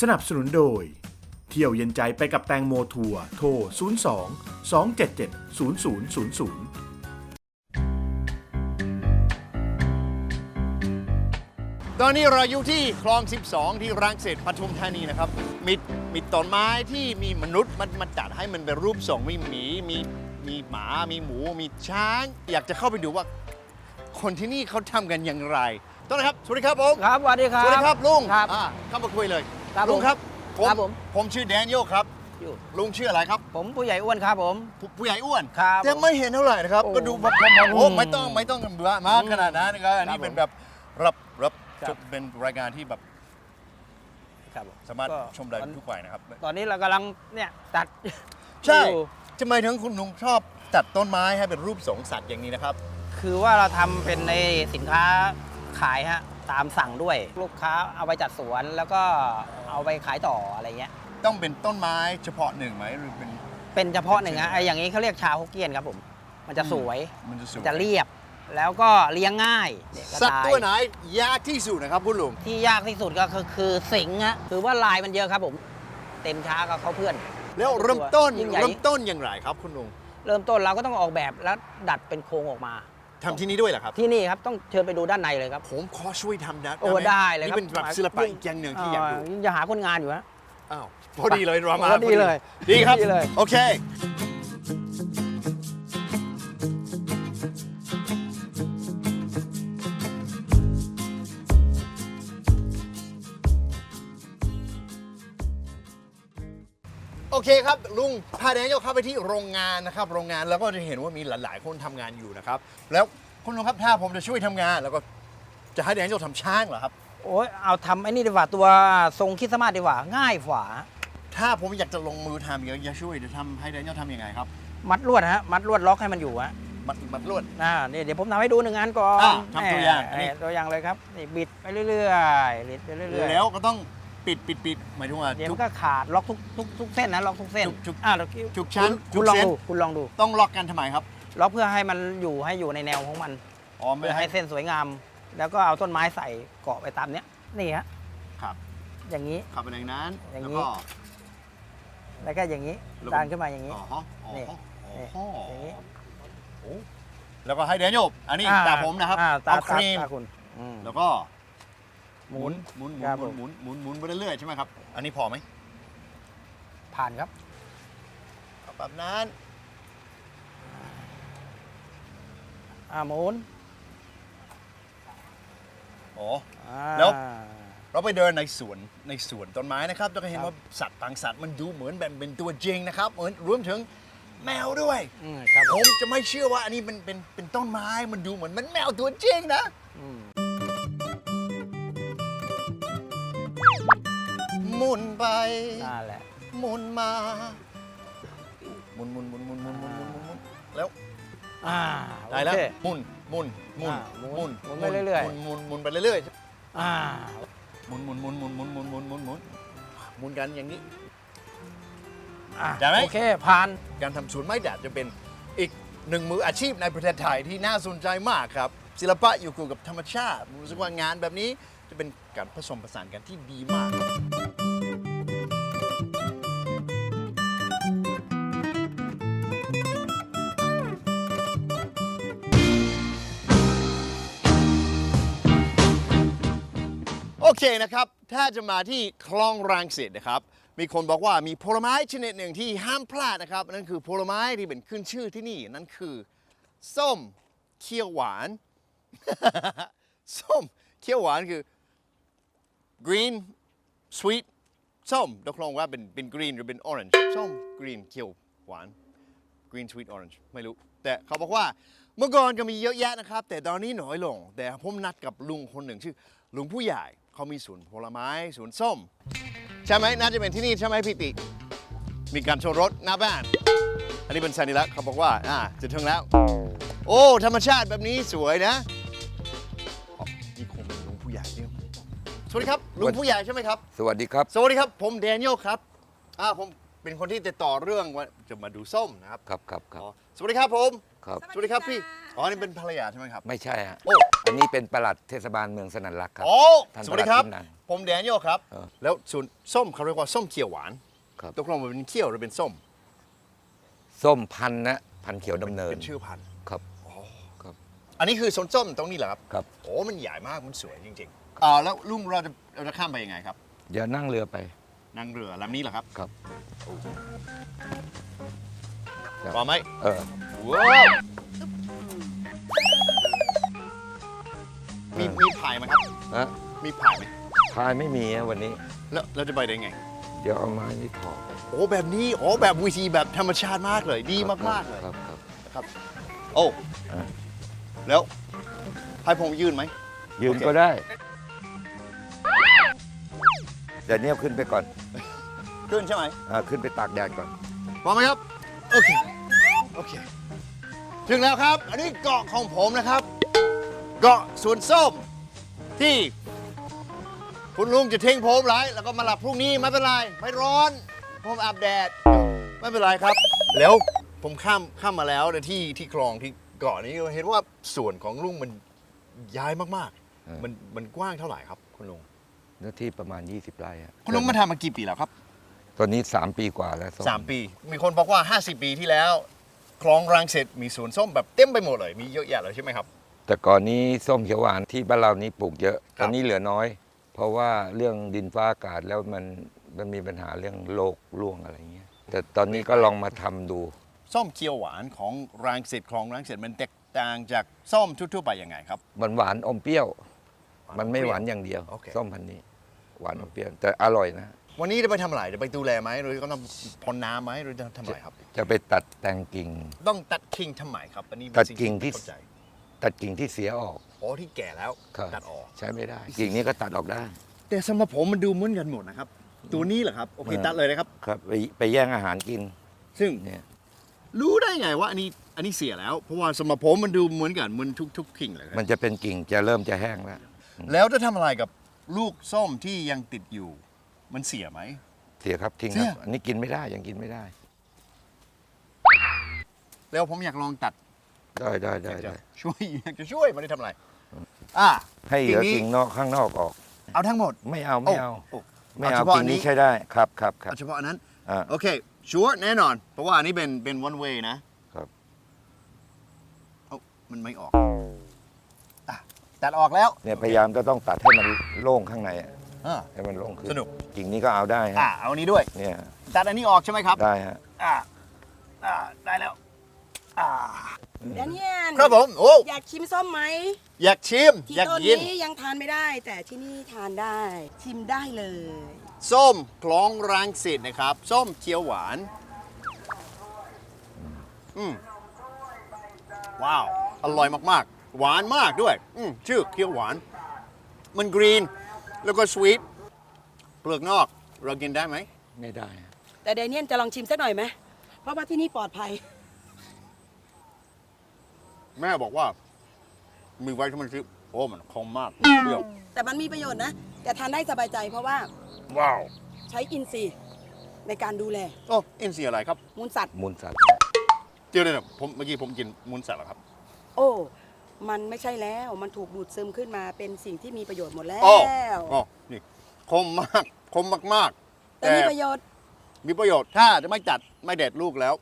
สนับสนุนโดย เที่ยวเย็นใจไปกับแตงโมทัวร์โทร 02 277 0000ตอนนี้เราอยู่ที่คลอง 12 ที่รังสิตปทุมธานีนะครับ มีมีต้นไม้ที่มีมนุษย์มันมาจัดให้มันเป็นรูปทรงมีหมีมีมีหมา มีหมู มีช้าง อยากจะเข้าไปดูว่า คนที่นี่เขาทำกันอย่างไร ต้นนะครับ สวัสดีครับผม ครับสวัสดีครับ สวัสดีครับลุงครับ อ่าเข้ามาคุยเลย ครับลุงครับผมครับผม ผมชื่อแดเนียลครับ อยู่ลุงชื่ออะไรครับ ผมผู้ใหญ่อ้วนครับผม ผู้ผู้ใหญ่อ้วนครับแต่ไม่เห็นเท่าไหร่นะครับ โอ้ก็ดูแบบผมโอ้อืมไม่ต้องไม่ต้องกันมากขนาดนั้นนะครับอันนี้ครับผมเป็นแบบรับรับครับเป็นรายการที่แบบครับผสามารถก็ชมได้ตอนทุกวัยนะครับ ตอนนี้เรากำลังเนี่ยตัดใช่อยู่ทำไมถึงคุณลุงชอบจัดต้นไม้ให้เป็นรูปสงสัตว์อย่างนี้นะครับ คือว่าเราทำเป็นในสินค้าขายฮะตามสั่งด้วย ลูกค้าเอาไปจัดสวนแล้วก็ เอาไปขายต่ออะไรเงี้ย ต้องเป็นต้นไม้เฉพาะหนึ่งไหมหรือเป็น เป็นเฉพาะหนึ่งฮะไอ้อย่างนี้เขาเรียกชาฮกเกี้ยนครับผม มันจะสวย มันจะสวยจะเรียบ แล้วก็เลี้ยงง่ายเนี่ยกระสัตว์ต่ายตัวไหนยากที่สุดนะครับคุณลุงที่ยากที่สุดก็คือคือสิงห์ฮะ คือว่าลายมันเยอะครับผม เต็มช้าก็เขาเพื่อน แล้วเริ่มต้นยิ่งใหญ่ เริ่มต้นอย่างไรครับคุณลุง เริ่มต้นเราก็ต้องออกแบบแล้วดัดเป็นโครงออกมา ทำที่นี่ด้วยเหรอครับ ที่นี่ครับต้องเชิญไปดูด้านในเลยครับ ผมขอช่วยทำนะโอ้หมได้เลยครับนี่เป็นแบบศิลปะอีกอย่างหนึ่งที่อยากดูเจะหาคนงานอยู่ฮะอ้าวพอดีเลยรามาพอดีเลย ดีครับ ดีเลย โอเค เคครับลุงพาแดเนียลเข้าไปที่โรงงานนะครับ โรงงานแล้วก็จะเห็นว่ามีหลายๆ คนทำงานอยู่นะครับ แล้วคุณลุงครับถ้าผมจะช่วยทำงาน แล้วก็จะให้แดเนียลทำช้างเหรอครับ โอ้ยเอาทำไอ้นี่ดีกว่าตัวทรงคริดสต์มาสดีกว่าง่ายกว่าถ้าผมอยากจะลงมือทำอยากจะช่วยจะทำให้แดเนียลทำยังไงครับ มัดลวดฮะมัดลวดล็อกให้มันอยู่ฮะมัดมัดลวด อ่านี่เดี๋ยวผมทำให้ดูหนึ่งอันก่อนอะทำตัวอย่างอันแหนี้ม่ตัวอย่างเลยครับนี่บิดไปเรื่อยๆบิดไปเรื่อยๆแล้วก็ต้อง ปิดปิดปิดหมายถึงว่าเดี๋ยวทุมัก นก็ขาดล็อกทุกทุกทุกเส้นนะล็อกทุกเส้นทุกทุก อ่าแล้วทุกชั้นคุณทุกลองเส้นดูคุณลองดูต้องล็อกกันทำไมครับล็อกเพื่อให้มันอยู่ให้อยู่ในแนวของมันอ๋อไม่เพื่อให้ให้เส้นสวยงาม แล้วก็เอาต้นไม้ใส่เกาะไปตามเนี้ยนี่ฮะครับอย่างนี้ ขับไปอย่างนั้น อย่างแล้วนี้ก็แล้วก็อย่างนี้แล้วก็ดันขึ้นมาอย่างนี้ อ๋อฮะอ๋อนี่ฮะอ๋อนี่ฮะอย่างนี้ โอ้แล้วก็ให้แดเนียลอันนี้อ่ตาผมนะครับ อ่าตาเอาครีมตาคุณอืมแล้วก็ หมุน หมุนหมุครับนหมุนหมุนหมุนหมุนไปเรื่อยๆใช่ไหมครับ อันนี้พอไหมผ่านครับ เอาแบบนั้นอ่าหมุนอ๋อ อ่าแล้ว เราไปเดินในสวนในสวนต้นไม้นะครับเราก็เห็นว่าสัตว์บางสัตว์มันดูเหมือนแบบเป็นตัวจริงนะครับเหมือนรวมถึงแมวด้วย อืมครับผผมมจะไม่เชื่อว่าอันนี้เป็นเป็นเป็นต้นไม้มันดูเหมือนมันแมวตัวจริงนะ อืม หมุนไป นั่นแหละหมุนมาหมุนหมุนหมุนหมุนหมุนหมุนหมุนหมุนหมุนแล้วอ่าได้แล้วโอเค หมุนหมุนหมุนอ่าหมุนหมุนหมุนไปเรื่อยๆ หมุนหมุนหมุนไปเรื่อยอ่าๆหมุนหมุนหมุนหมุนหมุนหมุนหมุนหมุนหมุนหมุนกันอย่างนี้ อ่าได้ไหม โอเคผ่าน การทำสวนไม้แดดจะเป็นอีกหนึ่งมืออาชีพในประเทศไทยที่น่าสนใจมากครับ ศิลปะอยู่คู่กับธรรมชาติผมรู้สึกว่างานแบบนี้จะเป็นการผสมผสานกันที่ดีมากโอ เคนะครับ ถ้าจะมาที่คลองรังสิตนะครับ มีคนบอกว่ามีผลไม้ชนิดหนึ่งที่ห้ามพลาดนะครับ นั่นคือผลไม้ที่เป็นขึ้นชื่อที่นี่ นั่นคือส้มเขียวหวาน ส้มเขียวหวานคือ green sweet ส้มตกลงว่าเป็นเป็น green หรือเป็น orange ส้ม green เขียวหวาน green sweet orange ไม่รู้ แต่เขาบอกว่าเมื่อก่อนก็มีเยอะแยะนะครับ แต่ตอนนี้น้อยลง แต่ผมนัดกับลุงคนหนึ่งชื่อลุงผู้ใหญ่ เขามีสวนผลไม้สวนส้ม ใช่ไหมน่าจะเป็นที่นี่ใช่ไหมพี่ติ มีการโชว์รถหน้าบ้าน อันนี้เป็นสัญลักษณ์เขาบอกว่าอ่าจะถึงแล้ว โอ้ ธรรมชาติแบบนี้สวยนะอ๋อนี่คงเป็นลุงผู้ใหญ่นี่สวัสดีครับลุงผู้ใหญ่ใช่ไหมครับ สวัสดีครับ สวัสดีครับ ผมแดเนียลครับอ่าผมเป็นคนที่ติดต่อเรื่องว่าจะมาดูส้มนะครับ ครับครับครับ อ๋อสวัสดีครับผม ครับ สวัสดีครับพี่ อ๋อ นี่เป็นภรรยาใช่ไหมครับ ไม่ใช่ฮะโอ้ อันนี้เป็นประหลัดเทศบาลเมืองสนันลักษณ์ครับโอ้ท่านสวัสดีครับประหลัดที่นั่นผมแดเนียลครับ เออแล้วส่วนส้มเขาเรียกว่าส้มเขียวหวานครับ ตกลงมันเป็นเขียวหรือเป็นส้ม ส้มพันธุ์นะพันธุ์เขียวดำเนินเป็นชื่อพันธุ์ ครับ อันนี้คือสวนส้มตรงนี้เหรอครับ ครับ โอ้ มันใหญ่มาก มันสวยจริงๆอ่าแล้วลุงเราจะเราจะข้ามไปยังไงครับ เดี๋ยวนั่งเรือไป นั่งเรือลำนี้เหรอครับครับครับพอไหม เออ ว้าวมีมีพายไหมครับฮะมีพายไหมพายไม่มีอะวันนี้ แล้วเราจะไปได้ไง เดี๋ยวเอาไม้นี่ถอดโอ้แบบนี้โอ้แบบวิธีแบบธรรมชาติมากเลย ดีมากๆเลยครับครับครับ โอ้อะ แล้วให้ผมยื่นไหม ยืนโอเค ก็ได้ เดี๋ยวเนี้ยขึ้นไปก่อนขึ้นใช่ไหม อ่าขึ้นไปตากแดดก่อน พร้อมไหมครับ โอเค โอเค ถึงแล้วครับ อันนี้เกาะของผมนะครับ เกาะสวนส้มที่ คุณลุงจะทิ้งผมไว้แล้วก็มาหลับพรุ่งนี้ไม่เป็นไรไม่ร้อน ผมอาบแดด ไม่เป็นไรครับ แล้วผมข้ามข้ามมาแล้วในที่ที่คลองที่เกาะนี้เห็นว่าส่วนของลุงมันย้ายมากเออ ๆ มันมันกว้างเท่าไหร่ครับ คุณลุงเนื้อที่ประมาณ 20 ไร่อะคุณลุงมาทำมากี่ปีแล้วครับตอนนี้ 3 ปีกว่าแล้วส้สามปี มีคนบอกว่า 50 ปีที่แล้ว คลองรังเสร็จมีสวนส้มแบบเต็มไปหมดเลย มีเยอะแยะเลยใช่ไหมครับ แต่ก่อนนี้ส้มเขียวหวานที่บ้านเรานี้ปลูกเยอะคตรับอนนี้เหลือน้อย เพราะว่าเรื่องดินฟ้าอากาศแล้วมันมันมีปัญหาเรื่องโรคร่วงอะไรเงี้ย แต่ตอนนี้ก็ลองมาทำดู ส้มเคียวหวานของรังเสร็จคลองรังเสร็จมันแตกต่างจากส้มทั่วๆไปยังไงครับ มันหวานอมเปรี้ยวหวานอมมันไม่เปรี้ยวหวานอย่างเดียว โอเค ส้มพันธุ์นี้ หวานอมเปรี้ยวแต่อร่อยนะ วันนี้จะไปทำอะไรจะไปดูแลไหมหรือก็ต้องพ่นน้ำไหมหรือจะทำอะไรครับ จะไปตัดแต่งกิ่ง ต้องตัดกิ่งทำไมครับอันนี้เป็นตัดสิ่กิ่งที่ ไม่เข้าใจตัดกิ่งที่เสียออกอ๋อที่แก่แล้วครับตัดออก ใช้ไม่ได้ กิ่งนี้ก็ตัดออกได้ แต่สำหรับผมมันดูเหมือนกันหมดนะครับ ตัวนี้เหรอครับโอเคเออ ตัดเลยนะครับ ครับไปไปแย่งอาหารกินซึ่งเนี่ยรู้ได้ไงว่าอันนี้อันนี้เสียแล้ว เพราะว่าสำหรับผมมันดูเหมือนกันเหมือนทุกๆกิ่งเลยนะมันจะเป็นกิ่งจะเริ่มจะแห้งแล้ว แล้วจะทำอะไรกับลูกส้มที่ยังติดอยู่ มันเสียไหม เสียครับทิ้งเสีคยรับอันนี้กินไม่ได้ยังกินไม่ได้ แล้วผมอยากลองตัดได้ได้ได้อยากจะได้ช่วยอยากจะช่วยไมันได้ทำอะไร อะให้เหลือนี้กิ่งนอกข้างนอกออก เอาทั้งหมดไม่เอาไม่เอาโอ้ไม่เอาเอาเฉพาะกิ่งนี้อันนี้ใช้ได้ครับครับครับเอาเฉพาะอันนั้น อ่า โอเคชัวร์แน่นอน เพราะว่าอันนี้เป็นเป็น one way นะครับ เอ้ามันไม่ออกอะตัดออกแล้วเนี่ยพยายามจะต้องตัดให้มันโล่งข้างในอะ อะให้มันโล่งขึ้นสนุก กิ่งนี้ก็เอาได้อะฮะเอาอันนี้ด้วยเนี่ยตัดอันนี้ออกใช่ไหมครับ ได้ฮะอะอะได้แล้ว อะแดเนียนครับผมโอ้อยากชิมส้มไหมอยากชิม ที่อยากต้นกิน นี้ยังทานไม่ได้ แต่ที่นี่ทานได้ ชิมได้เลย ส้มคล้องรังสิตนะครับ ส้มเขียวหวาน อืมว้าว อร่อยมาก ๆ หวานมากด้วย อืมชื่อเขียวหวาน มันกรีน แล้วก็สวีทเปลือกนอกเรากินได้ไหม ไม่ได้ฮะแต่แดเนียนจะลองชิมสักหน่อยไหมเพราะว่าที่นี่ปลอดภัย แม่บอกว่า มีไว้ที่มันซิโอ้มันคมมากเปรี้ยวแต่มันมีประโยชน์นะแต่ทานได้สบายใจเพราะว่าว้าวใช้อินทรีย์ในการดูแลโอ้อินซีอะไรครับ มูลสัตว์มูลสัตว์เดี๋ยวเดี๋ยวผมเมื่อกี้ผมกินมูลสัตว์เหรอครับ โอ้ มันไม่ใช่แล้วมันถูกดูดซึมขึ้นมาเป็นสิ่งที่มีประโยชน์หมดแล้วอ๋ออ๋อนี่คมมากคมมากๆแต่มีประโยชน์มีประโยชน์ถ้าจะไม่จัดไม่เด็ดลูกแล้ว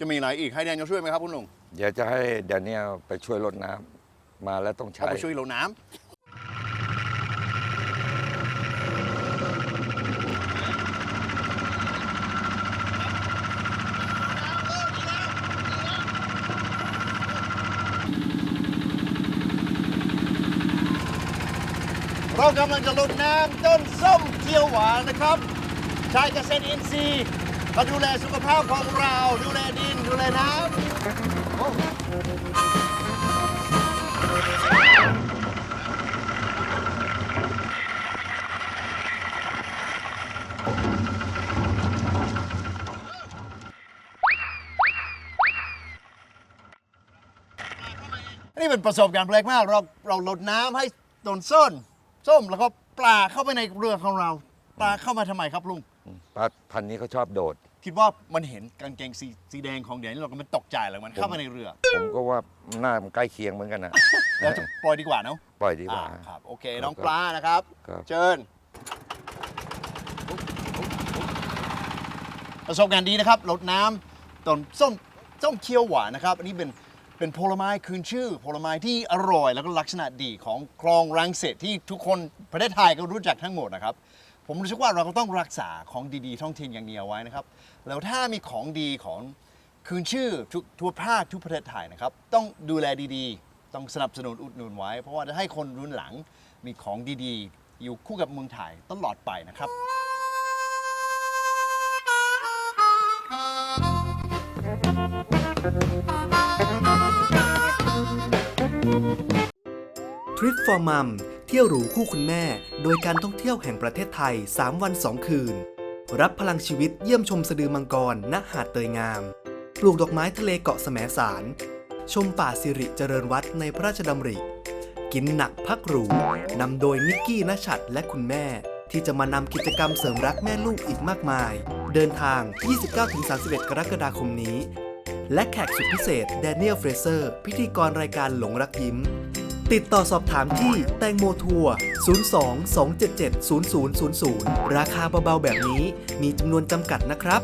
จะมีอะไรอีกให้แดนยลช่วยไหมครับคุณลุงเดี๋ยวจะให้เดนเนียลไปช่วยรดน้ำมาแล้วต้องเอาใช้ไปช่วยลงน้ำ เรากำลังจะลงน้ำต้นส้มเขียวหวานนะครับ ใช้เกษตรอินทรีย์มาดูแลสุขภาพของเรา ดูแลดิน ดูแลน้ำโอ้นี่เป็นประสบการณ์แปลกมาก เราเราลดน้ำให้ต้นส้น ส้มแล้วก็ปลาเข้าไปในเรือของเรา ปลาเข้ามาทำไมครับลุง ปลาพันธุ์นี้เขาชอบโดด คิดว่ามันเห็นกางเกงสีสีแดงของเดียนี่เราก็มันตกใจเลยมันเข้ามาในเรือ ผมก็ว่าหน้ามันใกล้เคียงเหมือนกันนะ แล้วจะปล่อยดีกว่าเนาะปล่อยดีกว่า อ่าครับ โอเคครับน้องปลานะครับ ครับ เชิญประสบการณ์ดีนะครับรดน้ำต้นส้มส้มเคี้ยวหวานนะครับ อันนี้เป็น เป็นผลไม้คืนชื่อ ผลไม้ที่อร่อยแล้วก็ลักษณะดีของคลองรังเสตที่ทุกคนประเทศไทยก็รู้จักทั้งหมดนะครับ ผมรู้สึกว่าเราก็ต้องรักษาของดีๆท้องถิ่นอย่างเดียวไว้นะครับ แล้วถ้ามีของดีของคืนชื่อทุกทั่วภาคทุกประเทศไทยนะครับ ต้องดูแลดีๆ ต้องสนับสนุนอุดหนุนไว้ เพราะว่าจะให้คนรุ่นหลังมีของดีๆ อยู่คู่กับเมืองไทยตลอดไปนะครับ ทริป for Mum เที่ยวหรูคู่คุณแม่ โดยการท่องเที่ยวแห่งประเทศไทย 3 วัน 2 คืน รับพลังชีวิตเยี่ยมชมสะดือมังกรณหาดเตยงาม ปลูกดอกไม้ทะเลเกาะแสมสาร ชมป่าสิริเจริญวัดในพระราชดำริ กินหนักพักหรูนำโดยนิกกี้นชัดและคุณแม่ ที่จะมานำกิจกรรมเสริมรักแม่ลูกอีกมากมาย เดินทาง 29-31 กรกฎาคมนี้ และแขกสุดพิเศษแดเนียลเฟรเซอร์ พิธีกรรายการหลงรักยิ้ม ติดต่อสอบถามที่แตงโมทัวร์ 02 277 0000 ราคาเบาๆแบบนี้มีจำนวนจำกัดนะครับ